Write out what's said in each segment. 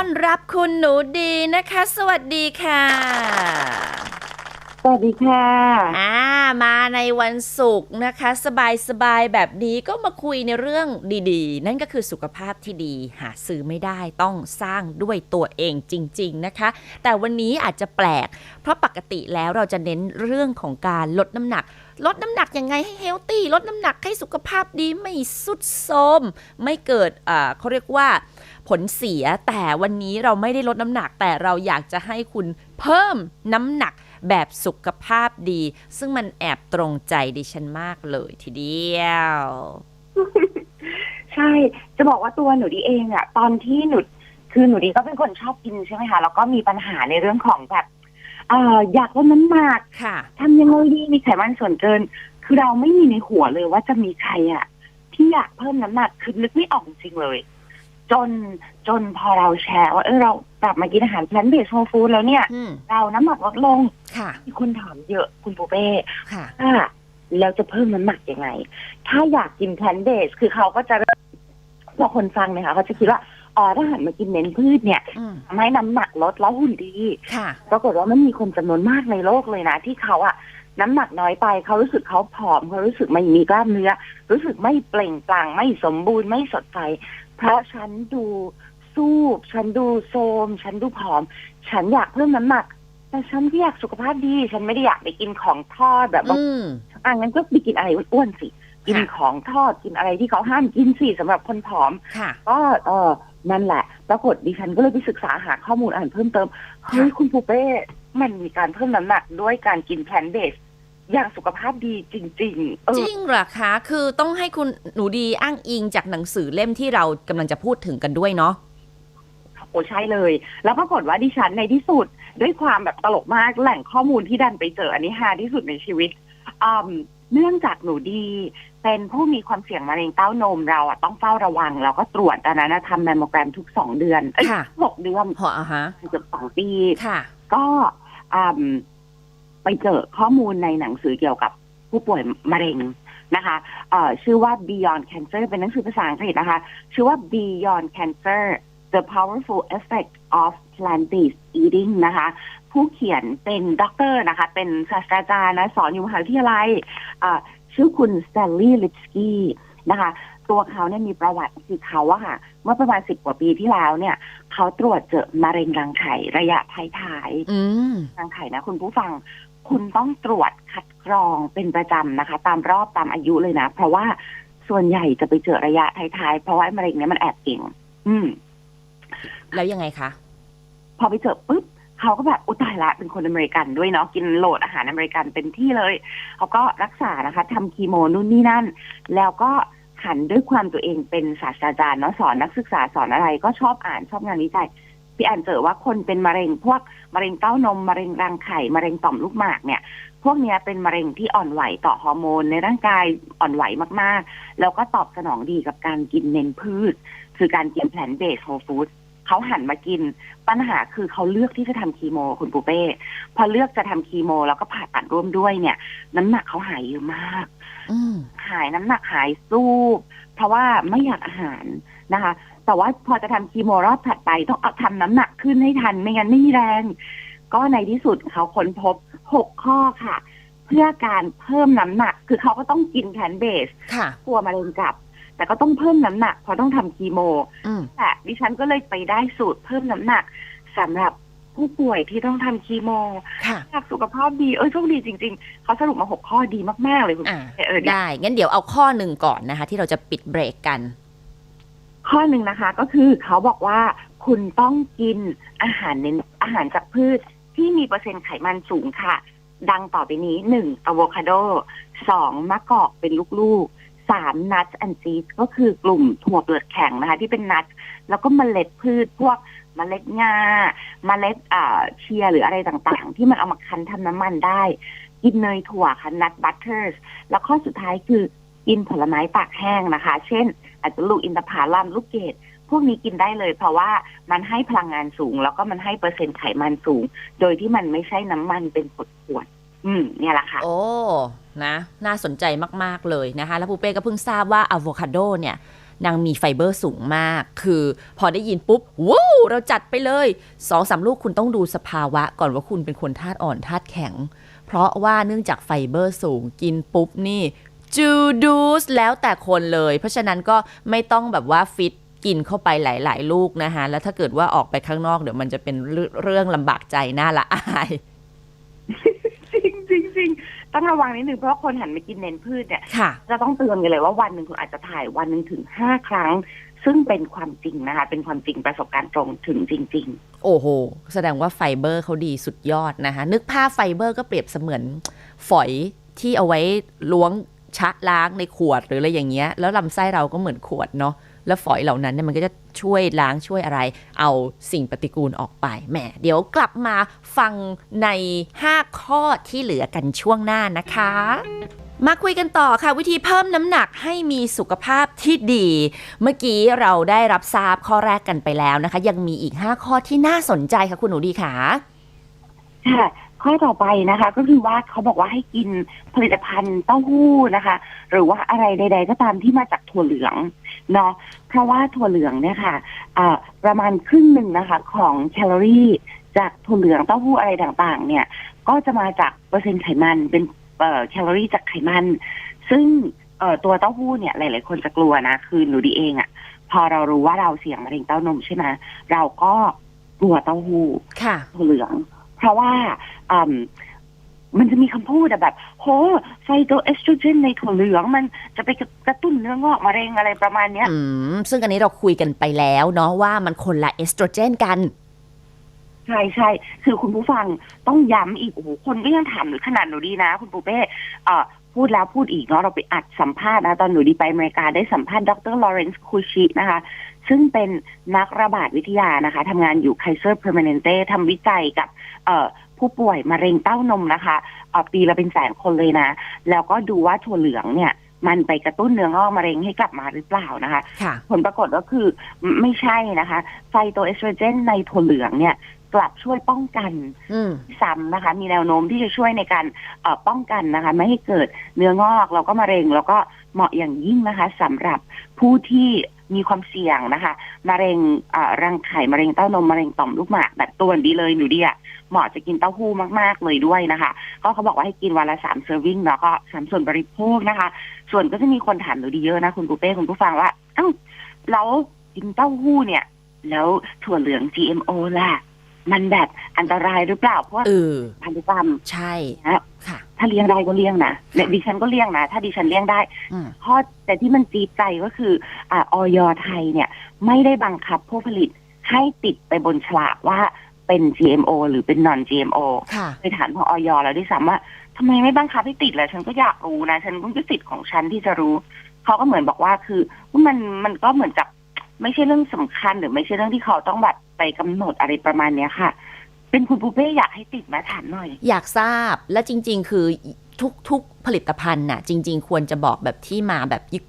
ต้อนรับคุณหนูดีนะคะ สวัสดีค่ะ สวัสดีค่ะอ่ามาในวันศุกร์นะคะ สบายๆแบบนี้ก็มาคุยในเรื่องดีๆ นั่นก็คือสุขภาพที่ดีหาซื้อไม่ได้ต้องสร้างด้วยตัวเองจริง ๆนะคะ แต่วันนี้อาจจะแปลก เพราะปกติแล้วเราจะเน้นเรื่องของการลดน้ำหนัก ลดน้ำหนักยังไงให้เฮลตี้ลดน้ำหนักให้สุขภาพดีไม่สุดโทมไม่เกิดเขาเรียกว่าผลเสียแต่วันนี้เราไม่ได้ลดน้ำหนักแต่เราอยากจะให้คุณเพิ่มน้ำหนักแบบสุขภาพดี ซึ่งมันแอบตรงใจดิฉันมากเลยทีเดียว ใช่ จะบอกว่าตัวหนูดีเองอะตอนที่หนูคือหนูดีก็เป็นคนชอบกินใช่ไหมคะแล้วก็มีปัญหาในเรื่องของแบบ เอ่ออยากลดน้ำหนักค่ะ ทำยังไงดีมีไขมันส่วนเกิน คือเราไม่มีในหัวเลยว่าจะมีใครอะที่อยากเพิ่มน้ำหนักคือนึกไม่ออกจริงๆเลย จนจนพอเราแชร์ว่าเออเรากลับมากินอาหารแพลนเบสโฮฟู้ดแล้วเนี่ย อืมเราน้ำหนักลดลงค่ะมีคนถามเยอะคุณปูเป้ค่ะ ว่าแล้วจะเพิ่มน้ำหนักยังไง ถ้าอยากกินแพลนเบสคือเขาก็จะพอคนฟังเนี่ยค่ะเขาจะคิดว่า อ๋อถ้าหันมากินเน้นพืชเนี่ยอืมทำให้น้ำหนักลดแล้วหุ่นดีค่ะปรากฏว่ามันมีคนจำนวนมากในโลกเลยนะ ที่เขาอะน้ำหนักน้อยไปเขารู้สึกเขาผอมเขารู้สึกไม่มีกล้ามเนื้อ รู้สึกไม่เปล่งปลั่งไม่สมบูรณ์ไม่สดใสเพราะฉันดูสู้ฉันดูโทรมฉันดูผอม ฉันอยากเพิ่มน้ำหนักแต่ฉันก็อยากสุขภาพดี ฉันไม่ได้อยากไปกินของทอดแบบว่าอืมอะงั้นก็ไปกินอะไรอ้วนๆสิ กินค่ะของทอดกินอะไรที่เขาห้ามกินสิสำหรับคนผอมค่ะก็เออ นั่นแหละ ปรากฏดิฉันก็เลยไปศึกษาหาข้อมูลอ่านเพิ่มเติม เฮ้ย คุณปูเป้ มันมีการเพิ่มน้ำหนักด้วยการกินแพลนเบสอย่างสุขภาพดีจริงๆเอจอริงเหรอคะ คือต้องให้คุณหนูดีอ้างอิงจากหนังสือเล่มที่เรากำลังจะพูดถึงกันด้วยเนาะโอ้ใช่เลย แล้วปรากฏว่าดิฉันในที่สุดด้วยความแบบตลกมากแหล่งข้อมูลที่ดันไปเจออันนี้ฮาที่สุดในชีวิตอืม เนื่องจากหนูดี เป็นผู้มีความเสี่ยงมะเร็งเต้านมเราอะต้องเฝ้าระวังแล้วก็ตรวจตอนนั้นนะทำแมมโมแกรมทุกสองเดือนเอ้ยค่ะหกเดือนพออะฮะเกือบสองปีค่ะ ก็อืมไปเจอข้อมูลในหนังสือเกี่ยวกับผู้ป่วยมะเร็งนะคะเอ่อชื่อว่า Beyond Cancer เป็นหนังสือภาษาอังกฤษนะคะ ชื่อว่า Beyond Cancer The Powerful Effect of Plant-Based Eating นะคะ ผู้เขียนเป็นด็อกเตอร์นะคะ เป็นศาสตราจารย์นะสอนอยู่มหาวิทยาลัยอ่าชื่อคุณส t ต n ลีย์ลิปสกี้นะคะ ตัวเขาเนี่ยมีประวัติคือเขาอะค่ะ เมื่อประมาณสิบกว่าปีที่แล้วเนี่ย เขาตรวจเจอมะเร็งรังไข่ระยะท้ายๆอืมรังไข่นะ คุณผู้ฟังคุณต้องตรวจคัดกรองเป็นประจำนะคะ ตามรอบตามอายุเลยนะ เพราะว่าส่วนใหญ่จะไปเจอระยะท้ายๆ เพราะว่าไอ้มะเร็งเนี้ยมันแอบเก่ง อืม แล้วยังไงคะ พอไปเจอปุ๊บ เขาก็แบบอุตายละเป็นคนอเมริกันด้วยเนาะกินโหลดอาหารอเมริกันเป็นที่เลย เขาก็รักษานะคะทำคีโมนู่นนี่นั่น แล้วก็หันด้วยความตัวเองเป็นศาสตราจารย์เนาะสอนนักศึกษาสอนอะไรก็ชอบอ่านชอบงานวิจัยพี่อ่านเจอว่าคนเป็นมะเร็งพวกมะเร็งเต้านมมะเร็งรังไข่มะเร็งต่อมลูกหมากเนี่ย พวกนี้เป็นมะเร็งที่อ่อนไหวต่อฮอร์โมนในร่างกายอ่อนไหวมากๆ แล้วก็ตอบสนองดีกับการกินเน้นพืช คือการกินแพลนเบสโฮฟู้ด เขาหันมากิน ปัญหาคือเขาเลือกที่จะทำคีโม คุณปูเป้พอเลือกจะทำคีโม แล้วก็ผ่าตัดร่วมด้วยเนี่ย น้ำหนักเขาหายเยอะมากอืมหายน้ำหนักหายสูบเพราะว่าไม่อยากอาหารนะคะ แต่ว่าพอจะทำคีโมรอบถัดไปต้องเอาทำน้ำหนักขึ้นให้ทันไม่งั้นไม่มีแรง ก็ในที่สุดเขาค้นพบหกข้อค่ะ เพื่อการเพิ่มน้ำหนัก คือเขาก็ต้องกินแพลนเบสค่ะกลัวมะเร็งกลับ แต่ก็ต้องเพิ่มน้ำหนักเพราะต้องทำคีโมอืมแต่ดิฉันก็เลยไปได้สูตรเพิ่มน้ำหนักสำหรับผู้ป่วยที่ต้องทำคีโมค่ะอยากสุขภาพดี เออโชคดีจริง ๆ เขาสรุปมาหกข้อดีมาก ๆ เลยคุณอ่าเออเดี๋ยวได้ งั้นเดี๋ยวเอาข้อหนึ่งก่อนนะคะ ที่เราจะปิดเบรกกัน ข้อหนึ่งนะคะ ก็คือเขาบอกว่าคุณต้องกินอาหารเน้นอาหารจากพืชที่มีเปอร์เซ็นต์ไขมันสูงค่ะ ดังต่อไปนี้หนึ่งอะโวคาโดสองมะกอกเป็นลูกๆ สามนัทแอนซีก็คือกลุ่มถั่วเปลือกแข็งนะคะ ที่เป็นนัทแล้วก็เมล็ดพืชพวกเมล็ดงาเมล็ดอ่าเชียหรืออะไรต่างๆ ที่มันเอามาคั้นทำน้ำมันได้ กินเนยถั่วค่ะนัทบัตเตอร์แล้วข้อสุดท้ายคือกินผลไม้ตากแห้งนะคะ เช่น อาจจะลูกอินทผลัมลูกเกดพวกนี้กินได้เลย เพราะว่ามันให้พลังงานสูง แล้วก็มันให้เปอร์เซ็นต์ไขมันสูง โดยที่มันไม่ใช่น้ำมันเป็นขวด อืมเนี่ยแหละค่ะ โอ้ นะ น่าสนใจมาก ๆ เลยนะคะ แล้วปูเป้ก็เพิ่งทราบว่าอะโวคาโดเนี่ยนางมีไฟเบอร์สูงมาก คือพอได้ยินปุ๊บว้าวเราจัดไปเลยสองสามลูกคุณต้องดูสภาวะก่อนว่าคุณเป็นคนธาตุอ่อนธาตุแข็ง เพราะว่าเนื่องจากไฟเบอร์สูงกินปุ๊บนี่จูดูสแล้วแต่คนเลย เพราะฉะนั้นก็ไม่ต้องแบบว่าฟิตกินเข้าไปหลาย ๆ ลูกนะคะแล้วถ้าเกิดว่าออกไปข้างนอกเดี๋ยวมันจะเป็นเรื่องเรื่องลำบากใจน่าละอาย จริงจริงจริง ต้องระวังนิดนึงเพราะว่าคนหันมากินเน้นพืชเนี่ยค่ะ จะต้องเตือนกันเลยว่าวันหนึ่งคุณอาจจะถ่ายวันหนึ่งถึงห้าครั้ง ซึ่งเป็นความจริงนะคะ เป็นความจริงประสบการณ์ตรงถึงจริง โอ้โห แสดงว่าไฟเบอร์เขาดีสุดยอดนะคะ นึกภาพไฟเบอร์ก็เปรียบเสมือนฝอยที่เอาไว้ล้วงชะล้างในขวดหรืออะไรอย่างเงี้ย แล้วลำไส้เราก็เหมือนขวดเนาะ แล้วฝอยเหล่านั้นเนี่ยมันก็จะช่วยล้างช่วยอะไร เอาสิ่งปฏิกูลออกไปแหมเดี๋ยวกลับมาฟังใน 5 ข้อที่เหลือกันช่วงหน้านะคะมาคุยกันต่อค่ะ วิธีเพิ่มน้ำหนักให้มีสุขภาพที่ดี เมื่อกี้เราได้รับทราบข้อแรกกันไปแล้วนะคะ ยังมีอีก 5 ข้อที่น่าสนใจค่ะคุณหนูดีค่ะค่ะ ข้อต่อไปนะคะ ก็คือว่าเขาบอกว่าให้กินผลิตภัณฑ์เต้าหู้นะคะ หรือว่าอะไรใด ๆ ก็ตามที่มาจากถั่วเหลืองเนาะเพราะว่าถั่วเหลืองเนี่ยค่ะอ่าประมาณครึ่งหนึ่งนะคะ ของแคลอรี่ จากถั่วเหลืองเต้าหู้อะไรต่างๆ เนี่ย ก็จะมาจากเปอร์เซ็นต์ไขมันเป็นเอ่อแคลอรี่จากไขมัน ซึ่งเอ่อตัวเต้าหู้เนี่ยหลาย ๆ คนจะกลัวนะคือหนูดีเองอะ่ะ พอเรารู้ว่าเราเสี่ยงมะเร็งเต้านมใช่ไหมเราก็กลัวเต้าหู้ค่ะถั่วเหลือง เพราะว่าอืมมันจะมีคำพูดอะแบบ โหไฟโตเอสโตรเจนในถั่วเหลืองมันจะไปกระตุ้นเนื้องอกมะเร็งอะไรประมาณเนี้ยอืมซึ่งอันนี้เราคุยกันไปแล้วเนาะว่ามันคนละเอสโตรเจนกัน ใช่ใช่คือคุณผู้ฟังต้องย้ำอีก โอ้โห คนก็ยังถามหนูขนาดหนูดีนะ คุณปูเป้เอ่อพูดแล้วพูดอีกเนาะเราไปอัดสัมภาษณ์นะ ตอนหนูดีไปอเมริกาได้สัมภาษณ์ดรลอเรนซ์คูชินะคะ ซึ่งเป็นนักระบาดวิทยานะคะทำงานอยู่ไคเซอร์เพอร์ม n นเต้ทำวิจัยกับเอ่อผู้ป่วยมะเร็งเต้านมนะคะเอ่อปีละเป็นแสนคนเลยนะ แล้วก็ดูว่าถั่วเหลืองเนี่ยมันไปกระตุ้นเนื้องอกมะเร็งให้กลับมาหรือเปล่านะคะค่ะผลปรากฏก็คือไม่ไม่ใช่นะคะ ไฟโตเอสโตรเจนในถั่วเหลืองเนี่ยกลับช่วยป้องกันอืมซ้ำนะคะ มีแนวโน้มที่จะช่วยในการเอ่อป้องกันนะคะ ไม่ให้เกิดเนื้องอกแล้วก็มะเร็ง แล้วก็เหมาะอย่างยิ่งนะคะสำหรับผู้ที่ มีความเสี่ยงนะคะมะเร็งเอ่อรังไข่มะเร็งเต้านมมะเร็งต่อมลูกหมากแบบตัวนี้เลยหนูดีอะเหมาะจะกินเต้าหู้มาก ๆ เลยด้วยนะคะ ก็เขาบอกว่าให้กินวันละสามเซอร์วิงแล้วก็สามส่วนบริโภคนะคะ ส่วนก็จะมีคนถามหนูดีเยอะนะคุณปูเป้คุณผู้ฟังว่าเอ้าแล้วกินเต้าหู้เนี่ย แล้วถั่วเหลือง GMO ล่ะ มันแบบอันตรายหรือเปล่าเพราะว่าเออพันธุกรรมใช่นะค่ะ ถ้าเลี้ยงได้ก็เลี้ยงนะเนี่ยดิฉันก็เลี้ยงนะถ้าดิฉันเลี้ยงได้อืมข้อแต่ที่มันจีดใจก็คืออ่าออยไทยเนี่ย ไม่ได้บังคับผู้ผลิตให้ติดไปบนฉลากว่าเป็น GMO หรือเป็น non GMO ค่ะไปถามของออยแล้วด้วยซ้ำว่าทำไมไม่บังคับให้ติดล่ะฉันก็อยากรู้นะ ฉันก็สิทธิ์ของฉันที่จะรู้ เขาก็เหมือนบอกว่าคือมันมันก็เหมือนกับไม่ใช่เรื่องสำคัญหรือไม่ใช่เรื่องที่เขาต้องแบบไปกำหนดอะไรประมาณเนี้ยค่ะ เป็นคุณปูเป้อยากให้ติดมาถามหน่อย อยากทราบและจริง ๆ คือทุกๆผลิตภัณฑ์น่ะ จริง ๆ ควรจะบอกแบบที่มาแบบยึก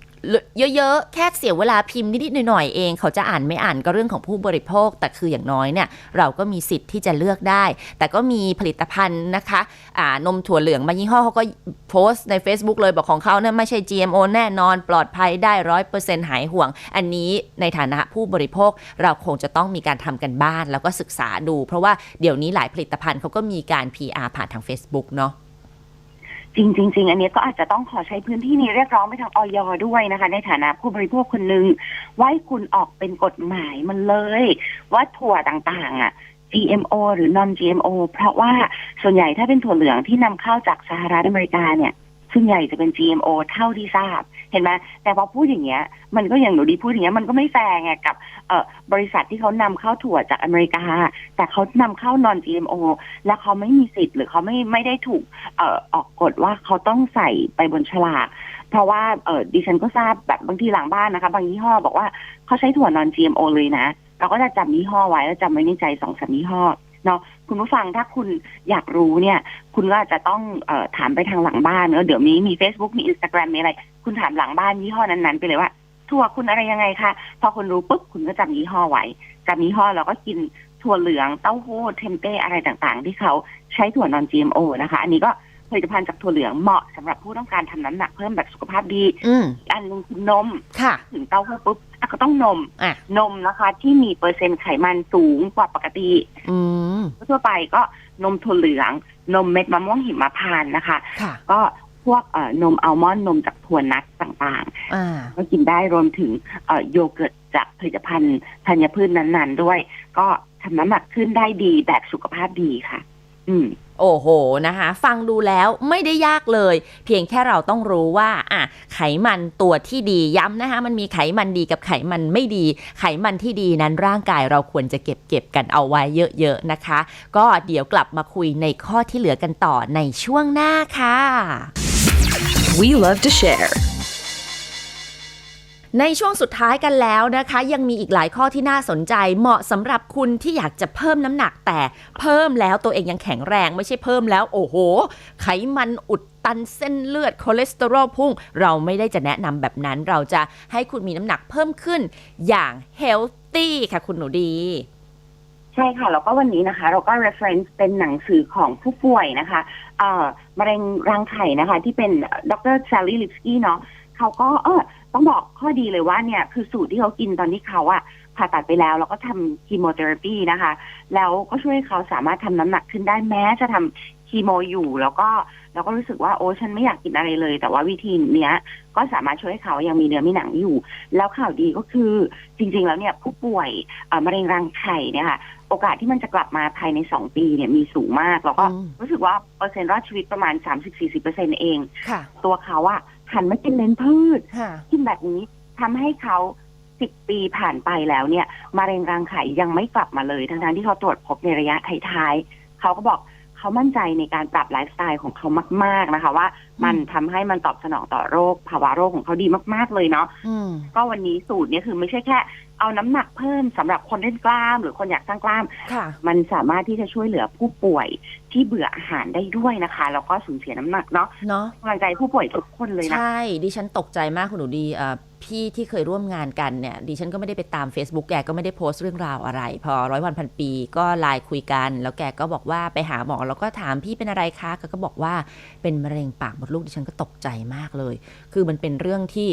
เยอะๆ แค่เสียเวลาพิมพ์นิดๆหน่อยๆเอง เขาจะอ่านไม่อ่านก็เรื่องของผู้บริโภค แต่คืออย่างน้อยเนี่ยเราก็มีสิทธิ์ที่จะเลือกได้ แต่ก็มีผลิตภัณฑ์นะคะอ่านมถั่วเหลืองบางยี่ห้อเขาก็โพสต์ใน Facebook เลยบอกของเขาเนี่ยไม่ใช่ GMO แน่นอนปลอดภัยได้ร้อยเปอร์เซ็นต์หายห่วง อันนี้ในฐานะผู้บริโภคเราคงจะต้องมีการทำกันบ้าน แล้วก็ศึกษาดู เพราะว่าเดี๋ยวนี้หลายผลิตภัณฑ์เขาก็มีการ PR ผ่านทาง Facebook เนาะ จริงจริงอันนี้ก็อาจจะต้องขอใช้พื้นที่นี้เรียกร้องไปทางออยด้วยนะคะ ในฐานะผู้บริโภคคนหนึ่งว่าให้คุณออกเป็นกฎหมายมันเลย ว่าถั่วต่างๆ อะ GMO หรือ non GMO เพราะว่าส่วนใหญ่ถ้าเป็นถั่วเหลืองที่นำเข้าจากสหรัฐอเมริกาเนี่ยส่วนใหญ่จะเป็น GMO เท่าที่ทราบ เห็นไหมแต่พอพูดอย่างเงี้ย มันก็อย่างหนูดีพูดอย่างเงี้ยมันก็ไม่แฟร์ไงกับเออบริษัทที่เขานำเข้าถั่วจากอเมริกา แต่เขานำเข้า non GMO แล้วเขาไม่มีสิทธิ์หรือเขาไม่ไม่ได้ถูกเออออกกฎว่าเขาต้องใส่ไปบนฉลากเพราะว่าเออดิฉันก็ทราบแบบบางทีหลังบ้านนะคะ บางยี่ห้อบอกว่าเขาใช้ถั่วนอน GMO เลยนะ เราก็จะจำยี่ห้อไว้แล้วจำไว้ในใจสองสามยี่ห้อเนาะคุณผู้ฟังถ้าคุณอยากรู้เนี่ย คุณก็อาจจะต้องออถามไปทางหลังบ้านเนอะเดี๋ยวนี้มี Facebook มี Instagram มีอะไร คุณถามหลังบ้านยี่ห้อนั้นๆไปเลยว่าถั่วคุณอะไรยังไงคะพอคุณรู้ปุ๊บคุณก็จำยี่ห้อไว้จำยี่ห้อแล้วก็กินถั่วเหลืองเต้าหู้เทมเป้อะไรต่างๆ ที่เขาใช้ถั่วนอน GMO นะคะ อันนี้ก็ผลิตภัณฑ์จากถั่วเหลืองเหมาะสำหรับผู้ต้องการทำน้ำหนักเพิ่มแบบสุขภาพดีอืมอีกอันหนึงคือนมค่ะ ถึงเต้าหู้ปุ๊บอะก็ต้องนมอะนมนะคะ ที่มีเปอร์เซ็นต์ไขมันสูงกว่าปกติอืมทั่วไปก็นมถั่วเหลือง นมเม็ดมะม่วงหิมพานต์นะคะค่ะก็ พวกเอ่อนมอัลมอนด์นมจากถั่วนัทต่างอ่าๆก็กินได้รวมถึงเอ่อโยเกิร์ตจากผลิตภัณฑ์ธัญพืชนั้นๆ ด้วย ก็ทำน้ำหนักขึ้นได้ดีแบบสุขภาพดีค่ะ อืมโอ้โหนะคะ ฟังดูแล้วไม่ได้ยากเลย เพียงแค่เราต้องรู้ว่าอะไขมันตัวที่ดีย้ำนะคะ มันมีไขมันดีกับไขมันไม่ดี ไขมันที่ดีนั้นร่างกายเราควรจะเก็บเก็บกันเอาไว้เยอะๆนะคะ ก็เดี๋ยวกลับมาคุยในข้อที่เหลือกันต่อในช่วงหน้าค่ะ We love to share. ในช่วงสุดท้ายกันแล้วนะคะ ยังมีอีกหลายข้อที่น่าสนใจ เหมาะสำหรับคุณที่อยากจะเพิ่มน้ำหนักแต่เพิ่มแล้วตัวเองยังแข็งแรงไม่ใช่เพิ่มแล้ว โอ้โห ไขมันอุดตันเส้นเลือดคอเลสเตอรอลพุ่ง เราไม่ได้จะแนะนำแบบนั้น เราจะให้คุณมีน้ำหนักเพิ่มขึ้นอย่างเฮลตี้ค่ะคุณหนูดี ช่ค่ะแล้วก็วันนี้นะคะ เราก็ reference เป็นหนังสือของผู้ป่วยนะคะเอ่อมะเร็งรังไข่นะคะ ที่เป็นดรซารีลิปสกี้เนาะเขาก็เออต้องบอกข้อดีเลยว่าเนี่ย คือสูตรที่เขากินตอนที่เขาอะผ่าตัดไปแล้ว แล้วก็ทำคีโมเทอราปีนะคะ แล้วก็ช่วยเขาสามารถทำน้ำหนักขึ้นได้แม้จะทำคีโมอยู่ แล้วก็แล้วก็รู้สึกว่าโอ้ฉันไม่อยากกินอะไรเลย แต่ว่าวิธีเนี้ย ก็สามารถช่วยให้เขายังมีเนื้อมีหนังอยู่ แล้วข่าวดีก็คือจริง ๆ แล้วเนี่ยผู้ป่วยมะเร็งรังไข่เนี่ยค่ะ โอกาสที่มันจะกลับมาภายในสองปีเนี่ยมีสูงมากแล้วก็อืมรู้สึกว่าเปอร์เซ็นต์รอดชีวิตประมาณ30-40%เองค่ะตัวเขาอะหันมากินเลนพืชค่ะกินแบบนี้ทำให้เขาสิบปีผ่านไปแล้วเนี่ยมะเร็งรังไข่ยังไม่กลับมาเลยทั้งๆที่เขาตรวจพบในระยะท้ายๆเขาก็บอกเขามั่นใจในการปรับไลฟ์สไตล์ของเขามาก ๆนะคะว่า มันทำให้มันตอบสนองต่อโรคภาวะโรคของเขาดีมาก ๆ เลยเนาะอืมก็วันนี้สูตรเนี่ยคือไม่ใช่แค่ เอาน้ำหนักเพิ่มสำหรับคนเล่นกล้าม หรือคนอยากสร้างกล้ามค่ะมันสามารถที่จะช่วยเหลือผู้ป่วยที่เบื่ออาหารได้ด้วยนะคะแล้วก็สูญเสียน้ำหนักเนาะเนาะกำลังใจผู้ป่วยทุกคนเลยนะใช่ดิฉันตกใจมากคุณหนูดีเอ่อพี่ที่เคยร่วมงานกันเนี่ยดิฉันก็ไม่ได้ไปตาม Facebook แกก็ไม่ได้โพสต์เรื่องราวอะไร พอร้อยวันพันปีก็ไลน์คุยกัน แล้วแกก็บอกว่าไปหาหมอแล้วก็ถามพี่เป็นอะไรคะแกก็บอกว่าเป็นมะเร็งปากมดลูกดิฉันก็ตกใจมากเลย คือมันเป็นเรื่องที่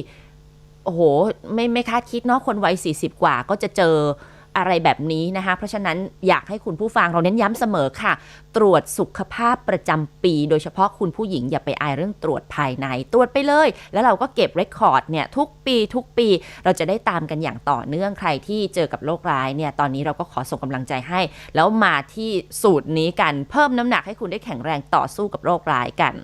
โอ้โห ไม่ไม่คาดคิดเนาะคนวัย40 กว่าก็จะเจออะไรแบบนี้นะคะ เพราะฉะนั้นอยากให้คุณผู้ฟังเราเน้นย้ำเสมอค่ะ ตรวจสุขภาพประจำปี โดยเฉพาะคุณผู้หญิงอย่าไปอายเรื่องตรวจภายใน ตรวจไปเลย แล้วเราก็เก็บเรคคอร์ดเนี่ยทุกปีทุกปีเราจะได้ตามกันอย่างต่อเนื่องใครที่เจอกับโรคร้ายเนี่ยตอนนี้เราก็ขอส่งกำลังใจให้ แล้วมาที่สูตรนี้กันเพิ่มน้ำหนักให้คุณได้แข็งแรงต่อสู้กับโรคร้ายกัน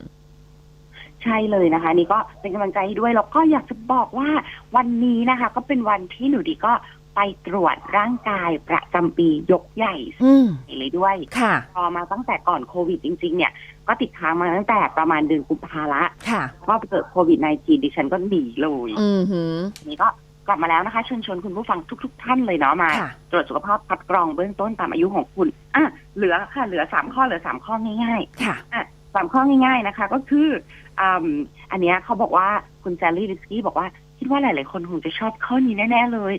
ใช่เลยนะคะ นี่ก็เป็นกำลังใจให้ด้วยแล้วก็อยากจะบอกว่าวันนี้นะคะ ก็เป็นวันที่หนูดีก็ไปตรวจร่างกายประจำปียกใหญ่อืมเลยด้วยค่ะพอมาตั้งแต่ก่อนโควิดจริง ๆ เนี่ย ก็ติดค้างมาตั้งแต่ประมาณเดือนกุมภาละค่ะก็เกิดโควิด -19 ดิฉันก็หนีเลยอืมหือทีนี้ก็กลับมาแล้วนะคะเชิญชวนคุณผู้ฟังทุก ๆท่านเลยเนาะมาค่ะตรวจสุขภาพคัดกรองเบื้องต้นตามอายุของคุณอะเหลือค่ะเหลือสามข้อเหลือสามข้อง่ายค่ะๆอะ สามข้อง่ายๆนะคะ ก็คืออ่าอันเนี้ยเขาบอกว่าคุณแซลลี่ลิสกี้บอกว่า คิดว่าหลายๆคนคงจะชอบข้อนี้แน่ ๆ เลย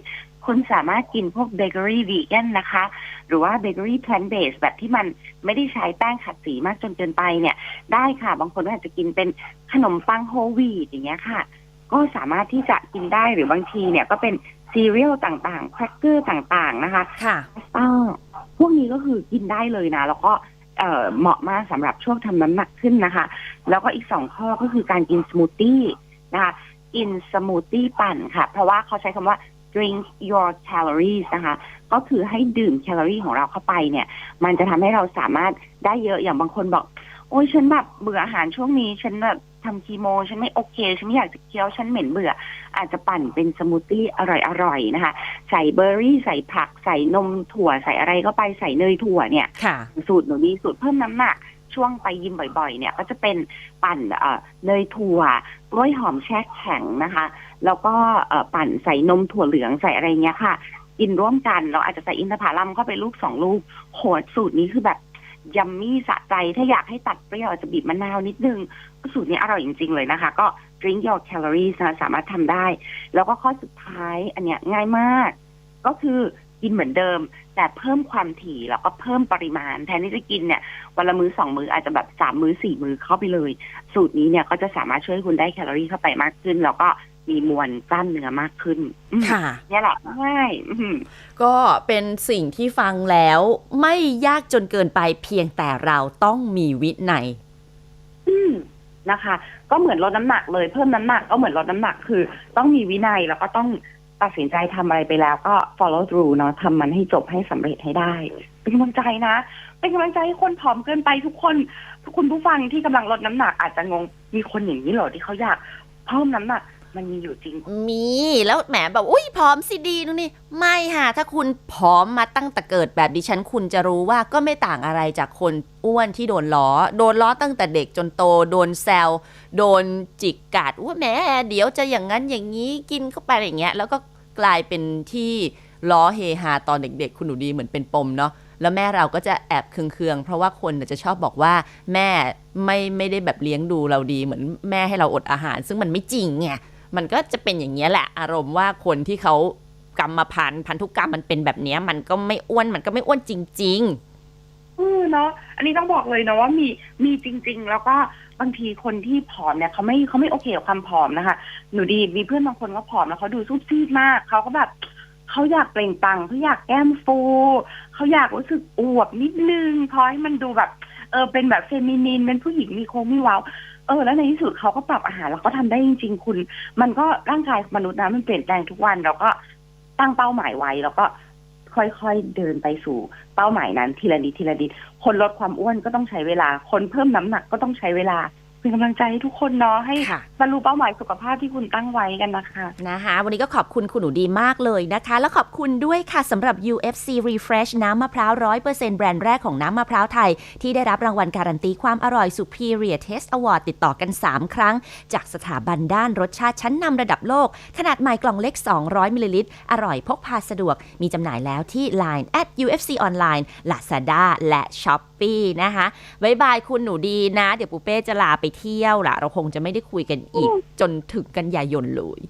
คุณสามารถกินพวกเบเกอรี่วีแกนนะคะ หรือว่าเบเกอรี่แพลนเบสแบบที่มันไม่ได้ใช้แป้งขัดสีมากจนเกินไปเนี่ย ได้ค่ะ บางคนก็อาจจะกินเป็นขนมปังโฮลวีตอย่างเงี้ยค่ะ ก็สามารถที่จะกินได้หรือบางทีเนี่ยก็เป็นซีเรียลต่างๆแครกเกอร์ต่างๆนะคะค่ะอ่าพวกนี้ก็คือกินได้เลยนะ แล้วก็ เหมาะมากสำหรับช่วงทำน้ำหนักขึ้นนะคะ แล้วก็อีกสองข้อก็คือการกินสมูทตี้นะคะกินสมูทตี้ปั่นค่ะ เพราะว่าเขาใช้คำว่า drink your calories นะคะ ก็คือให้ดื่มแคลอรี่ของเราเข้าไปเนี่ย มันจะทำให้เราสามารถได้เยอะอย่างบางคนบอก โอ้ยฉันแบบเบื่ออาหารช่วงนี้ฉันแบบ ทำคีโม ฉันไม่โอเค ฉันไม่อยากจะเคี้ยว ฉันเหม็นเบื่อ อาจจะปั่นเป็นสมูทตี้อร่อยๆนะคะ ใส่เบอร์รี่ ใส่ผัก ใส่นมถั่ว ใส่อะไรก็ไป ใส่เนยถั่วเนี่ยค่ะสูตรหนูดีสูตรเพิ่มน้ำหนัก ช่วงไปยิมบ่อยๆ เนี่ย ก็จะเป็นปั่นเอ่อเนยถั่วกล้วยหอมแช่แข็งนะคะ แล้วก็เอ่อปั่นใส่นมถั่วเหลือง ใส่อะไรเงี้ยค่ะ กินร่วมกัน เราอาจจะใส่อินทผลัมเข้าไปลูกสองลูก โหสูตรนี้คือแบบ ยัมมี่สะใจ ถ้าอยากให้ตัดเปรี้ยวอาจจะบีบมะนาวนิดนึงก็สูตรนี้อร่อยจริง ๆ เลยนะคะ ก็ drink your calories นะสามารถทำได้ แล้วก็ข้อสุดท้ายอันเนี้ยง่ายมาก ก็คือกินเหมือนเดิม แต่เพิ่มความถี่แล้วก็เพิ่มปริมาณ แทนที่จะกินเนี่ยวันละมื้อสองมื้ออาจจะแบบสามมื้อสี่มื้อเข้าไปเลย สูตรนี้เนี่ยก็จะสามารถช่วยคุณได้แคลอรี่เข้าไปมากขึ้น แล้วก็ มีมวลกล้ามเนื้อมากขึ้นอืมค่ะเนี่ยแหละง่ายอืมก็เป็นสิ่งที่ฟังแล้วไม่ยากจนเกินไปเพียงแต่เราต้องมีวินัยอืมนะคะ ก็เหมือนลดน้ำหนักเลยเพิ่มน้ำหนักก็เหมือนลดน้ำหนักคือ ต้องมีวินัยแล้วก็ต้องตัดสินใจทำอะไรไปแล้วก็ follow through เนาะทำมันให้จบให้สำเร็จให้ได้ เป็นกำลังใจนะ เป็นกำลังใจให้คนผอมเกินไปทุกคนทุกคุณผู้ฟังที่กำลังลดน้ำหนักอาจจะงงมีคนอย่างนี้เหรอที่เขาอยากเพิ่มน้ำหนัก มันมีอยู่จริง มีแล้วแหมแบบอุ้ยผอมสิดีนู่นนี่ไม่ค่ะ ถ้าคุณผอมมาตั้งแต่เกิดแบบดิฉันคุณจะรู้ว่าก็ไม่ต่างอะไรจากคนอ้วนที่โดนล้อ โดนล้อตั้งแต่เด็กจนโต โดนแซวโดนจิกกัดว่าแหมเดี๋ยวจะอย่างนั้นอย่างนี้กินเข้าไปอย่างเงี้ย แล้วก็กลายเป็นที่ล้อเฮฮาตอนเด็กๆ คุณหนูดีเหมือนเป็นปมเนาะแล้วแม่เราก็จะแอบเคืองๆ เพราะว่าคนจะชอบบอกว่าแม่ไม่ไม่ได้แบบเลี้ยงดูเราดีเหมือนแม่ให้เราอดอาหาร ซึ่งมันไม่จริงไง มันก็จะเป็นอย่างนี้แหละ อารมณ์ว่าคนที่เขากรรมพันธุ์พันธุกรรมมันเป็นแบบนี้มันก็ไม่อ้วนมันก็ไม่อ้วนจริงเออเนาะอันนี้ต้องบอกเลยนะว่ามีมีจริง ๆ แล้วก็บางทีคนที่ผอมเนี่ยเขาไม่เขาไม่โอเคกับความผอมนะคะ หนูดีมีเพื่อนบางคนก็ผอมแล้วเขาดูซุบซีดมากเขาก็แบบเขาอยากเปล่งปังเขาอยากแก้มฟูเขาอยากรู้สึกอวบนิดนึงพอให้มันดูแบบเออเป็นแบบเฟมินินเป็นผู้หญิงมีโครงมีเว้า เออแล้วในที่สุดเขาก็ปรับอาหารแล้วก็ทำได้จริง ๆ คุณ มันก็ร่างกายมนุษย์นะมันเปลี่ยนแปลงทุกวันเราก็ตั้งเป้าหมายไว้แล้วก็ค่อยๆเดินไปสู่เป้าหมายนั้นทีละนิดทีละนิดคนลดความอ้วนก็ต้องใช้เวลา คนเพิ่มน้ำหนักก็ต้องใช้เวลา เป็นกำลังใจให้ทุกคนเนาะให้ๆค่ะ บรรลุเป้าหมายสุขภาพที่คุณตั้งไว้กันนะคะ นะคะ วันนี้ก็ขอบคุณคุณหนูดีมากเลยนะคะ แล้วขอบคุณด้วยค่ะสำหรับ UFC Refresh น้ำมะพร้าว100%แบรนด์แรกของน้ำมะพร้าวไทย ที่ได้รับรางวัลการันตีความอร่อย Superior Taste Award ติดต่อกัน 3 ครั้ง จากสถาบันด้านรสชาติชั้นนำระดับโลก ขนาดใหม่กล่องเล็ก 200มิลลิลิตรอร่อยพกพาสะดวก มีจำหน่ายแล้วที่ Line at UFC Online Lazada และ Shopee นะคะบายบายคุณหนูดีนะ เดี๋ยวปูเป้จะลาไปเที่ยวละเราคงจะไม่ได้คุยกันอีก จนถึงกันยายนเลย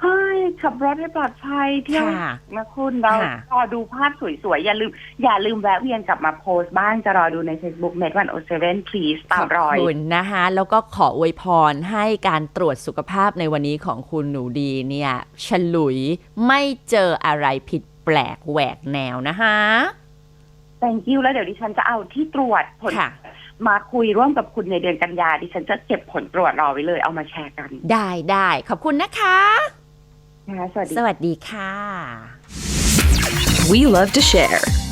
เฮ้ยขับรถให้ปลอดภัยเที่ยวค่ะนะคุณเราค่ะรอดูภาพสวยๆ อย่าลืม อย่าลืมแวะเวียนกลับมาโพสต์บ้างจะรอดูใน Facebook m e d 1 0 7 please ตามรอยขบคุณนะคะ แล้วก็ขออวยพรให้การตรวจสุขภาพในวันนี้ของคุณหนูดีเนี่ยฉลุยไม่เจออะไรผิดแปลกแหวกแนวนะคะ thank you แล้วเดี๋ยวดิฉันจะเอาที่ตรวจผลค่ะ มาคุยร่วมกับคุณในเดือนกันยาดิฉันจะเก็บผลตรวจรอไว้เลยเอามาแชร์กัน ได้ได้ขอบคุณนะคะนะคะสวัสดีสวัสดีค่ะ We love to share.